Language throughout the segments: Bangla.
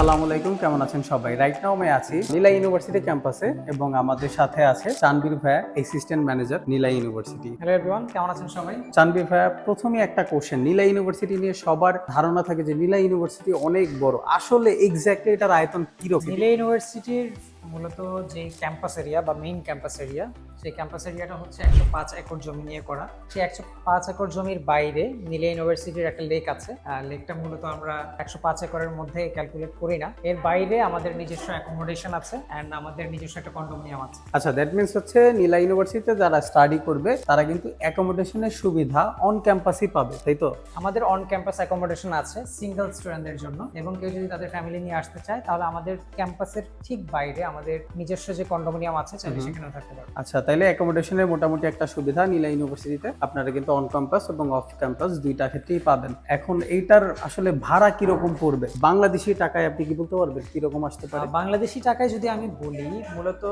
আসসালামু আলাইকুম কেমন আছেন সবাই? রাইট নাও আমি আছি নীলা ইউনিভার্সিটি ক্যাম্পাসে এবং আমাদের সাথে আছে চানবীর ভাইয়া assistant manager Nilai university hello everyone কেমন আছেন সবাই? চানবীর ভাইয়া প্রথমে একটা কোশ্চেন নীলা ইউনিভার্সিটি নিয়ে সবার ধারণা থাকে যে নীলা ইউনিভার্সিটি অনেক বড়। আসলে এক্স্যাক্টলি এটার আয়তন কীরকম? নীলা ইউনিভার্সিটির মূলত যে ক্যাম্পাস এরিয়া বা মেইন ক্যাম্পাস এরিয়া সেই ক্যাম্পাস এরিয়াটা হচ্ছে একশো পাঁচ একর জমি নিয়ে করা। সেই একশো পাঁচ একর জমির বাইরে নীলা ইউনিভার্সিটির একটা লেক আছে। আর লেকটা মূলত আমরা একশো পাঁচ একরের মধ্যে ক্যালকুলেট করি না। এর বাইরে আমাদের নিজস্ব অ্যাকোমোডেশন আছে অ্যান্ড আমাদের নিজস্ব একটা কন্ডোমিনিয়াম আছে। আচ্ছা দ্যাট মিনস হচ্ছে নীলা ইউনিভার্সিটিতে যারা স্টাডি করবে তারা কিন্তু অ্যাকোমোডেশনের সুবিধা অন ক্যাম্পাসই পাবে তাই তো? আমাদের অন ক্যাম্পাস অ্যাকোমোডেশন আছে সিঙ্গেল স্টুডেন্টদের জন্য এবং কেউ যদি তাদের ফ্যামিলি নিয়ে আসতে চায় তাহলে আমাদের ক্যাম্পাসের ঠিক বাইরে আমাদের নিজস্ব যে কন্ডোমিনিয়াম আছে চাইলে সেখানেও থাকতে পারবে। আচ্ছা তাইলে অ্যাকোমোডেশনের মোটামুটি একটা সুবিধা নীলা ইউনিভার্সিটিতে। আপনারা কিন্তু অন ক্যাম্পাস এবং অফ ক্যাম্পাস দুইটা ক্ষেত্রেই পাবেন। এখন এইটার আসলে ভাড়া কীরকম পড়বে? বাংলাদেশি টাকায় আপনি কি বলতে পারবেন? কীরকম আসতে পারে? বাংলাদেশি টাকায় যদি আমি বলি মূলত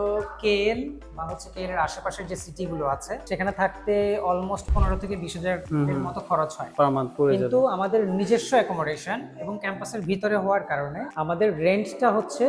কেএল বা হচ্ছে কেএল এর আশেপাশের যে সিটিগুলো আছে সেখানে থাকতে অলমোস্ট পনেরো থেকে বিশ হাজার এর মতো খরচ হয়। কিন্তু আমাদের নিজস্ব অ্যাকোমোডেশন এবং ক্যাম্পাসের ভিতরে হওয়ার কারণে আমাদের রেন্টটা হচ্ছে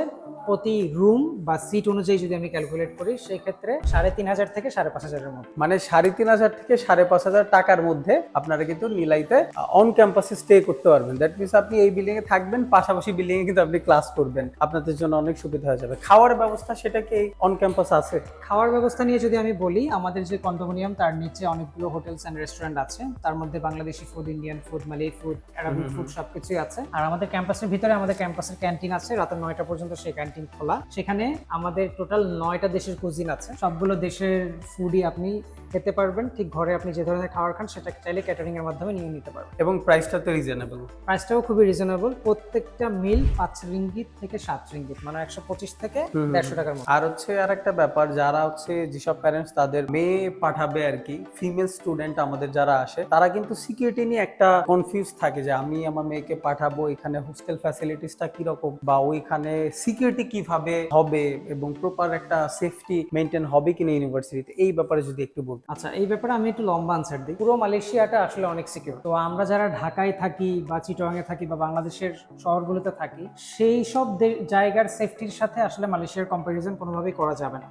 প্রতি রুম বা সিট অনুযায়ী যদি আমি ক্যালকুলেট করি সেই ক্ষেত্রে সাড়ে তিন হাজার থেকে সাড়ে পাঁচ হাজারের মধ্যে। মানে সাড়ে তিন হাজার থেকে সাড়ে পাঁচ হাজার টাকার মধ্যে আপনারা কিন্তু নীলাইতে অন ক্যাম্পাসে স্টে করতে পারবেন। দ্যাট মিনস আপনি এই বিল্ডিং এ থাকবেন পাশাপাশি বিল্ডিং এ কিন্তু আপনি ক্লাস করবেন। আপনাদের জন্য অনেক সুবিধা হয়ে যাবে। খাওয়ার ব্যবস্থা সেটা কি অন ক্যাম্পাস আছে? খাওয়ার ব্যবস্থা নিয়ে যদি আমি বলি আমাদের যে কন্ডোমিনিয়াম তার নিচে অনেকগুলো হোটেলস অ্যান্ড রেস্টুরেন্ট আছে। তার মধ্যে Bangladeshi food Indian food Malay food Arabic food সবকিছুই আছে। আর আমাদের ক্যাম্পাসের ভিতরে আমাদের ক্যাম্পাসের ক্যান্টিন আছে। রাত নয়টা পর্যন্ত সেই ক্যান্টিন খোলা। সেখানে আমাদের টোটাল নয়টা দেশের কুজিন আছে। সবগুলো দেশের ফুডই আপনি খেতে পারবেন। ঠিক ঘরে আপনি যে ধরনের খাবার খান সেটা চাইলে ক্যাটারিং এর মাধ্যমে নিয়ে নিতে পারবেন। এবং প্রাইসটা তো রিজনেবল প্রাইসটাও খুবই রিজনেবল প্রত্যেকটা মিল পাঁচ রিঙ্গিত থেকে সাত রিঙ্গিত মানে একশো পঁচিশ থেকে দেড়শো টাকার মধ্যে আর হচ্ছে আর একটা ব্যাপার যারা হচ্ছে যেসব প্যারেন্টস তাদের মেয়ে পাঠাবে আর কি ফিমেল স্টুডেন্ট আমাদের যারা আসে তারা কিন্তু সিকিউরিটি নিয়ে একটা কনফিউজ থাকে যে আমি আমার মেয়েকে পাঠাবো এখানে হোস্টেল ফ্যাসিলিটিসটা কীরকম? বা ওইখানে সিকিউরিটি কীভাবে হবে এবং প্রপার একটা সেফটি মেনটেন হবে কিনা ইউনিভার্সিটিতে এই ব্যাপারে যদি একটু বলতে আচ্ছা এই ব্যাপারে আমি একটু লম্বা আনসার দিই। পুরো মালয়েশিয়াটা আসলে অনেক সিকিউর তো আমরা যারা ঢাকায় থাকি বা চিটগাংয়ে থাকি বা বাংলাদেশের শহরগুলোতে থাকি সেই সব জায়গার সেফটির সাথে আসলে মালয়েশিয়ার কম্পারিজন কোনোভাবেই করা যাবে না।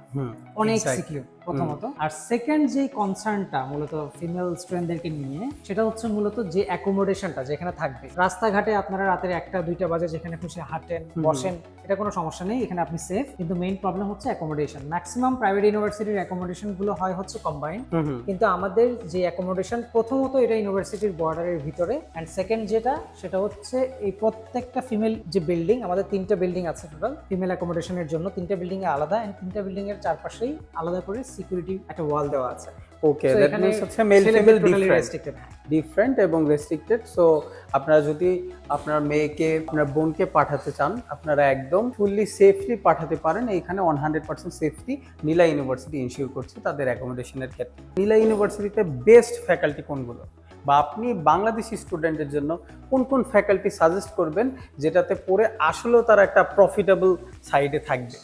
অনেক সিকিউর প্রথমত। আর সেকেন্ড যে কনসার্নটা মূলত ফিমেল স্টুডেন্টদেরকে নিয়ে সেটা হচ্ছে মূলত যে অ্যাকোমোডেশনটা যেখানে থাকবে। রাস্তাঘাটে আপনারা রাতের একটা দুইটা বাজে যেখানে খুশি হাঁটেন বসেন এটা কোনো সমস্যা নেই এখানে আপনি সেফ কিন্তু মেইন প্রবলেম হচ্ছে অ্যাকোমোডেশন ম্যাক্সিমাম প্রাইভেট ইউনিভার্সিটির অ্যাকোমোডেশনগুলো হয় হচ্ছে কম্বাইন কিন্তু আমাদের যে অ্যাকোমোডেশন প্রথমত এটা ইউনিভার্সিটির বর্ডারের ভিতরে অ্যান্ড সেকেন্ড যেটা সেটা হচ্ছে এই প্রত্যেকটা ফিমেল যে বিল্ডিং আমাদের তিনটা বিল্ডিং আছে টোটাল ফিমেল অ্যাকোমোডেশনের জন্য তিনটা বিল্ডিং এ আলাদা অ্যান্ড তিনটা বিল্ডিং এর চারপাশেই আলাদা করে সিকিউরিটি একটা ওয়াল দেওয়া আছে। ওকে দ্যাট এখানে মিন্স হচ্ছে মেল ফিমেল ডিফারেন্ট ডিফারেন্ট এবং রেস্ট্রিক্টেড সো আপনারা যদি আপনার মেয়েকে আপনার বোনকে পাঠাতে চান আপনারা একদম ফুললি সেফলি পাঠাতে পারেন। এইখানে one hundred percent safety Nilai university ensure করছে তাদের অ্যাকোমোডেশনের ক্ষেত্রে। নীলা ইউনিভার্সিটিতে বেস্ট ফ্যাকাল্টি কোনগুলো? বা আপনি বাংলাদেশি স্টুডেন্টের জন্য কোন কোন ফ্যাকাল্টি সাজেস্ট করবেন যেটাতে পড়ে আসলেও তারা একটা প্রফিটেবল সাইডে থাকবে?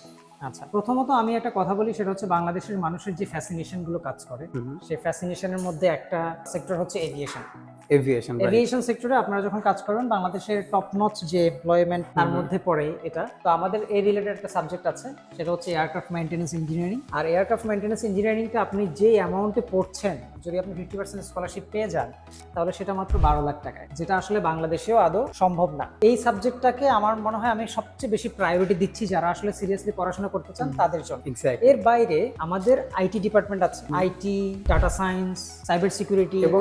আচ্ছা প্রথমত আমি একটা কথা বলি সেটা হচ্ছে বাংলাদেশের মানুষের যে ফ্যাসিনেশনগুলো কাজ করে সেই ফ্যাসিনেশনের মধ্যে একটা সেক্টর হচ্ছে এভিয়েশন এভিয়েশন এভিয়েশন সেক্টরে আপনারা যখন কাজ করবেন বাংলাদেশের টপ নচ যে এমপ্লয়মেন্ট তার মধ্যে পড়ে এটা। তো আমাদের এই রিলেটেড একটা সাবজেক্ট আছে সেটা হচ্ছে এয়ারক্রাফট মেইনটেনেন্স ইঞ্জিনিয়ারিং আর এয়ারক্রাফট মেইনটেনেন্স ইঞ্জিনিয়ারিংটা আপনি যে অ্যামাউন্টে পড়ছেন যদি আপনি ফিফটি পার্সেন্ট স্কলারশিপ পেয়ে যান তাহলে সেটা মাত্র বারো লাখ টাকায় যেটা আসলে বাংলাদেশেও আদৌ সম্ভব না। এই সাবজেক্টটাকে আমার মনে হয় আমি সবচেয়ে বেশি প্রায়োরিটি দিচ্ছি যারা আসলে সিরিয়াসলি পড়াশোনা করতে চান তাদের জন্য। এর বাইরে আমাদের আইটি ডিপার্টমেন্ট আছে। IT data science cyber security এবং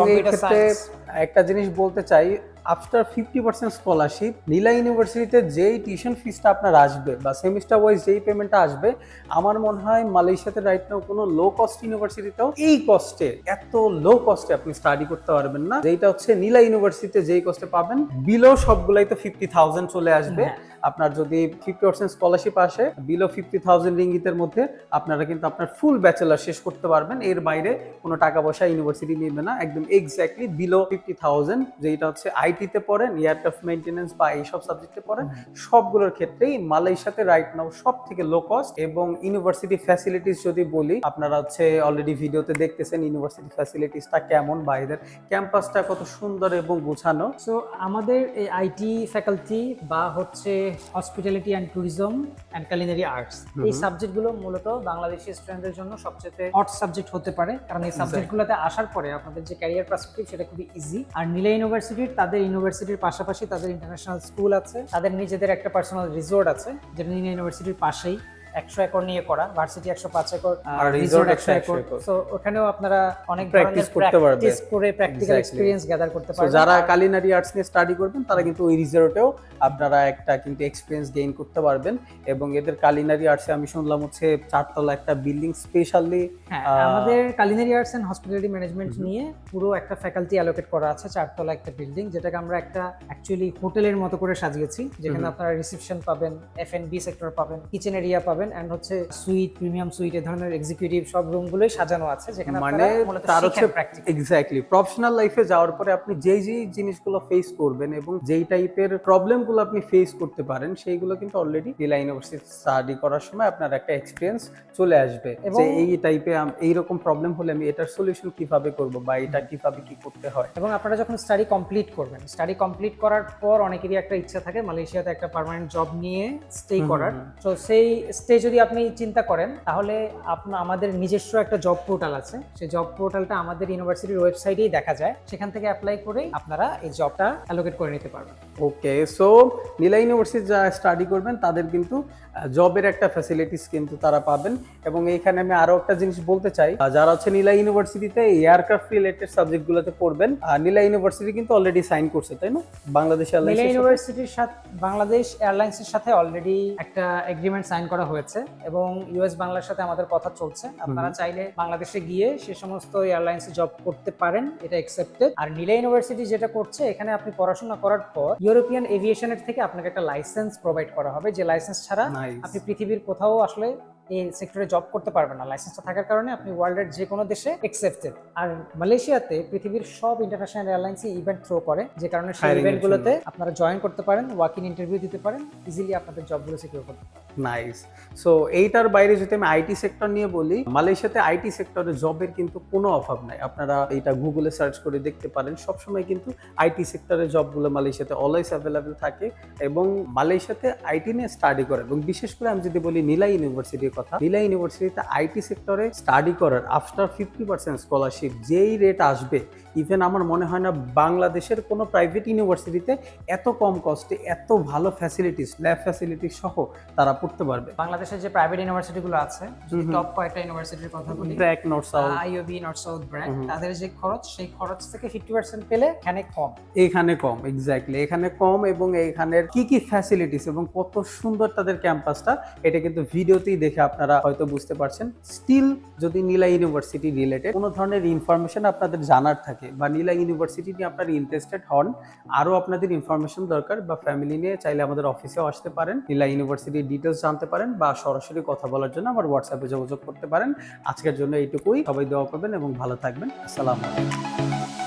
একটা জিনিস বলতে চাই after fifty percent scholarship Nilai ইউনিভার্সিটিতে যেই টিউশন ফিসটা আপনার আসবে বা সেমিস্টার ওয়াইজ যেই পেমেন্টটা আসবে, আমার মনে হয় মালয়েশিয়াতে রাইট নাও কোনো লো কস্ট ইউনিভার্সিটিতেও এই কস্টে এত লো কস্টে আপনি স্টাডি করতে পারবেন না যেটা হচ্ছে নীলা ইউনিভার্সিটিতে যেই কস্টে পাবেন বিলো সবগুলাই তো ফিফটি থাউজেন্ড চলে আসবে হ্যাঁ। আপনার যদি ফিফটি পার্সেন্ট স্কলারশিপ আসে বিলো ফিফটি থাউজেন্ড রিঙ্গিতের মধ্যে আপনারা কিন্তু আপনার ফুল ব্যাচেলার শেষ করতে পারবেন। এর বাইরে কোনো টাকা পয়সা ইউনিভার্সিটি নেবে না একদম এক্স্যাক্টলি বিলো ফিফটি থাউজেন্ড যেটা হচ্ছে আইটিতে পড়েন এয়ারক্রাফট মেনটেন্যান্স বা এইসব সাবজেক্টে পড়েন সবগুলোর ক্ষেত্রেই মালয়েশিয়াতে রাইট নাও সব থেকে লো কস্ট এবং ইউনিভার্সিটি ফ্যাসিলিটিস যদি বলি আপনারা হচ্ছে অলরেডি ভিডিওতে দেখতেছেন ইউনিভার্সিটি ফ্যাসিলিটিসটা কেমন বা এদের ক্যাম্পাসটা কত সুন্দর এবং গোছানো। সো আমাদের এই আইটি ফ্যাকাল্টি বা হচ্ছে hospitality and tourism and culinary arts এই সাবজেক্টগুলো মূলত বাংলাদেশি স্টুডেন্টদের জন্য সবচেয়ে হট সাবজেক্ট হতে পারে। কারণ এই সাবজেক্টগুলোতে আসার পরে আপনাদের যে ক্যারিয়ার পার্সপেক্টিভ সেটা খুবই ইজি আর নীলা ইউনিভার্সিটির তাদের ইউনিভার্সিটির পাশাপাশি তাদের ইন্টারন্যাশনাল স্কুল আছে। তাদের নিজেদের একটা পার্সোনাল রিসোর্ট আছে যেটা নীলা ইউনিভার্সিটির পাশেই। একশো একর নিয়ে করা ভার্সিটি একশো পাঁচ একর আর রিসোর্ট একশো একর। তো ওখানেও আপনারা অনেক ধরনের করতে পারবে। প্র্যাকটিস করে প্র্যাকটিক্যাল এক্সপিরিয়েন্স গ্যাদার করতে পারবেন যারা কালিনারি আর্টস নিয়ে স্টাডি করবেন তারা কিন্তু ওই রিজর্টেও আপনারা একটা কিন্তু এক্সপিরিয়েন্স গেইন করতে পারবেন। এবং এদের কালিনারি আর্টসে আমি শুনলাম হচ্ছে চারতলা একটা বিল্ডিং স্পেশালি হ্যাঁ আমাদের culinary arts and hospitality management নিয়ে পুরো একটা ফ্যাকাল্টি অ্যালোকেট করা আছে চারতলা একটা বিল্ডিং যেটাকে আমরা একটা অ্যাকচুয়ালি হোটেলের মতো করে সাজিয়েছি। যেখানে আপনারা রিসেপশন পাবেন এফ বি সেক্টর পাবেন কিচেন এরিয়া পাবেন এন্ড হচ্ছে সুইট প্রিমিয়াম সুইট এই ধরনের এক্সিকিউটিভ সব রুমগুলোই সাজানো আছে যেখানে মানে তার হচ্ছে এক্স্যাক্টলি প্রফেশনাল লাইফে যাওয়ার পরে আপনি যেই যেই জিনিসগুলো ফেস করবেন এবং যেই টাইপের প্রবলেমগুলো আপনি ফেস করতে পারেন সেইগুলো কিন্তু অলরেডি ডিলা ইউনিভার্সিটি স্টাডি করার সময় আপনার একটা এক্সপিরিয়েন্স চলে আসবে। যে এই টাইপে এইরকম প্রবলেম হলে আমি এটার সলিউশন কীভাবে করব বা এটা কীভাবে কি করতে হয়? এবং আপনারা যখন স্টাডি কমপ্লিট করবেন স্টাডি কমপ্লিট করার পর অনেকেরই একটা ইচ্ছা থাকে মালয়েশিয়াতে একটা পার্মানেন্ট জব নিয়ে স্টে করার। তো সেই স্টে যদি আপনি চিন্তা করেন তাহলে আপনার আমাদের নিজস্ব একটা জব পোর্টাল আছে। সেই জব পোর্টালটা আমাদের ইউনিভার্সিটির ওয়েবসাইটেই দেখা যায়। সেখান থেকে অ্যাপ্লাই করেই আপনারা এই জবটা অ্যালোকেট করে নিতে পারবেন। ওকে সো নীলা ইউনিভার্সিটি যারা স্টাডি করবেন তাদের কিন্তু জবের একটা ফ্যাসিলিটিস কিন্তু তারা পাবেন। এবং এইখানে আমি আরও একটা জিনিস বলতে চাই যারা হচ্ছে নীলা ইউনিভার্সিটিতে এয়ারক্রাফট রিলেটেড সাবজেক্টগুলোতে পড়বেন আর নীলা ইউনিভার্সিটি কিন্তু অলরেডি সাইন করছে তাই না? বাংলাদেশ এয়ারলাইন্স ইউনিভার্সিটির সাথে। বাংলাদেশ এয়ারলাইন্সের সাথে অলরেডি একটা এগ্রিমেন্ট সাইন করা হয়েছে। এবং ইউএস বাংলার সাথে আমাদের কথা চলছে। আপনারা চাইলে বাংলাদেশে গিয়ে সে সমস্ত এয়ারলাইন্সে জব করতে পারেন এটা অ্যাকসেপ্টেড আর নীলা ইউনিভার্সিটি যেটা করছে এখানে আপনি পড়াশোনা করার পর ইউরোপিয়ান এভিয়েশনের থেকে আপনাকে একটা লাইসেন্স প্রোভাইড করা হবে যে লাইসেন্স ছাড়া আপনি পৃথিবীর কোথাও আসলে এই সেক্টরে জব করতে পারবেন না। লাইসেন্সটা থাকার কারণে আপনি ওয়ার্ল্ডের যে কোনো দেশে একসেপ্টেড আর মালয়েশিয়াতে পৃথিবীর সব ইন্টারন্যাশনাল এয়ারলাইন্সই ইভেন্ট থ্রো করে যে কারণে সেই ইভেন্টগুলোতে আপনারা জয়েন করতে পারেন ওয়াক ইন ইন্টারভিউ দিতে পারেন ইজিলি আপনাদের জবগুলো সিকিউর করতে পারেন। নাইস সো এইটার বাইরে যদি আমি আইটি সেক্টর নিয়ে বলি মালয়েশিয়াতে আইটি সেক্টরে জবের কিন্তু কোনো অভাব নাই। আপনারা এটা গুগলে সার্চ করে দেখতে পারেন। সবসময় কিন্তু আইটি সেক্টরের জবগুলো মালয়েশিয়াতে অলওয়েজ অ্যাভেলেবেল থাকে এবং মালয়েশিয়াতে আইটি নিয়ে স্টাডি করে। এবং বিশেষ করে আমি যদি বলি নীলা ইউনিভার্সিটির কথা নীলা ইউনিভার্সিটিতে আইটি সেক্টরে স্টাডি করার আফটার ফিফটি পার্সেন্ট স্কলারশিপ যেই রেট আসবে ইভেন আমার মনে হয় না বাংলাদেশের কোনো প্রাইভেট ইউনিভার্সিটিতে এত কম কস্টে এত ভালো ফ্যাসিলিটিস ল্যাব ফ্যাসিলিটিস সহ তারা পড়তে পারবে। বাংলাদেশের যে প্রাইভেট ইউনিভার্সিটিগুলো আছে। টপ কয়েকটা ইউনিভার্সিটির কথা বলি BRAC North South IOB North South BRAC. তাদের যে খরচ সেই খরচ থেকে ফিফটি পার্সেন্ট পেলে এখানে কম। এখানে কম এক্স্যাক্টলি এখানে কম এবং এখানের কি কি ফ্যাসিলিটিস এবং কত সুন্দর তাদের ক্যাম্পাসটা এটা কিন্তু ভিডিওতেই দেখে আপনারা হয়তো বুঝতে পারছেন। স্টিল যদি নীলা ইউনিভার্সিটি রিলেটেড কোনো ধরনের ইনফরমেশন আপনাদের জানার থাকে বা নীলা ইউনিভার্সিটি নিয়ে আপনার ইন্টারেস্টেড হন, আরও আপনাদের ইনফরমেশন দরকার বা ফ্যামিলি নিয়ে চাইলে আমাদের অফিসেও আসতে পারেন। নীলা ইউনিভার্সিটির ডিটেলস জানতে পারেন বা সরাসরি কথা বলার জন্য আমার হোয়াটসঅ্যাপে যোগাযোগ করতে পারেন। আজকের জন্য এইটুকুই। সবাই দেওয়া করবেন এবং ভালো থাকবেন। আসসালামু আলাইকুম।